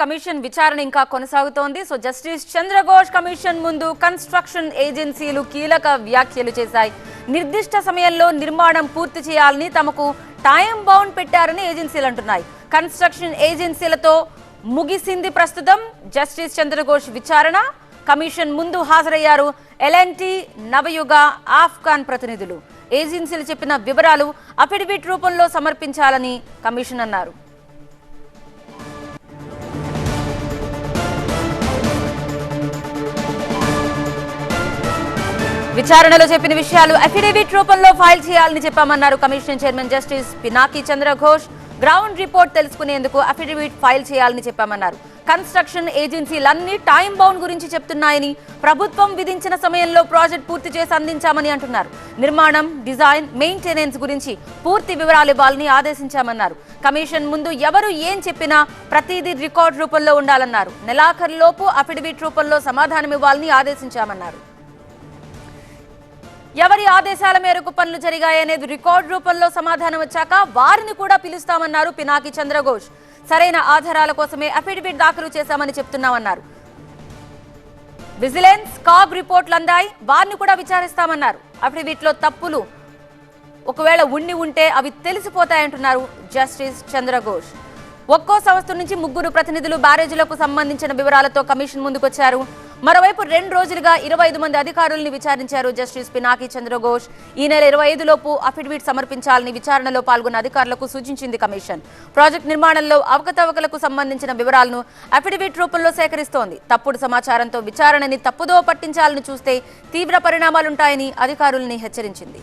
Commission విచారణ ఇంకా కొనసాగుతోంది. సో జస్టిస్ చంద్రఘోష్ కమిషన్ ముందు కన్స్ట్రక్షన్ ఏజెన్సీలు కీలక వ్యాఖ్యలు చేశాయి. నిర్దిష్ట సమయంలో నిర్మాణం పూర్తి చేయాలని తమకు టైం బౌండ్ పెట్టారని ఏజెన్సీలు అంటున్నాయి. కన్స్ట్రక్షన్ ఏజెన్సీలతో ముగిసింది ప్రస్తుతం జస్టిస్ చంద్రఘోష్ విచారణ. కమిషన్ ముందు హాజరయ్యారు ఎల్ఎన్టీ నవయుగ ఆఫ్ఘాన్ ప్రతినిధులు. ఏజెన్సీలు చెప్పిన వివరాలు అఫిడవిట్ రూపంలో సమర్పించాలని కమిషన్ అన్నారు. విచారణలో చెప్పిన విషయాలు అఫిడేవిట్ రూపంలో ఫైల్ చేయాలని చెప్పామన్నారు commission chairman justice Pinaki Chandra Ghosh. Ground report తెలుసుకునేందుకు అఫిడవిట్ ఫైల్ చేయాలని చెప్పామన్నారు. కన్స్ట్రక్షన్ ఏజెన్సీలన్నీ టైం బౌండ్ గురించి చెప్తున్నాయని ప్రభుత్వం విధించిన సమయంలో ప్రాజెక్ట్ పూర్తి చేసి అందించామని అంటున్నారు. నిర్మాణం డిజైన్ మెయింటెనెన్స్ గురించి పూర్తి వివరాలు ఇవ్వాలని ఆదేశించామన్నారు. కమిషన్ ముందు ఎవరు ఏం చెప్పినా ప్రతిదీ రికార్డ్ రూపంలో ఉండాలన్నారు. నెలాఖరులోపు అఫిడవిట్ రూపంలో సమాధానం ఇవ్వాలని ఆదేశించామన్నారు. ఎవరి ఆదేశాల మేరకు పనులు జరిగాయనేది రికార్డ్ రూపంలో సమాధానం వచ్చాక వారిని కూడా పిలుస్తామన్నారు పినాకి చంద్రఘోష్. సరైన ఆధారాల కోసమే అఫిడవిట్ దాఖలు చేశామని చెప్తున్నామన్నారు. విజిలెన్స్ కాగ్ రిపోర్ట్లు అందాయి వారిని కూడా విచారిస్తామన్నారు. అఫిడవిట్లో తప్పులు. ఒకవేళ ఉండి ఉంటే అవి తెలిసిపోతాయంటున్నారు జస్టిస్ చంద్రఘోష్. ఒక్కో సంస్థ నుంచి ముగ్గురు ప్రతినిధులు బ్యారేజీలకు సంబంధించిన వివరాలతో కమిషన్ ముందుకొచ్చారు. మరోవైపు రెండు రోజులుగా ఇరవై ఐదు మంది అధికారుల్ని విచారించారు జస్టిస్ పినాకి చంద్రఘోష్. ఈ నెల ఇరవై ఐదులోపు అఫిడవిట్ సమర్పించాలని విచారణలో పాల్గొన్న అధికారులకు సూచించింది కమిషన్. ప్రాజెక్ట్ నిర్మాణంలో అవకతవకలకు సంబంధించిన వివరాలను అఫిడవిట్ రూపంలో సేకరిస్తోంది. తప్పుడు సమాచారంతో విచారణని తప్పుదో పట్టించాలని చూస్తే తీవ్ర పరిణామాలుంటాయని అధికారుల్ని హెచ్చరించింది.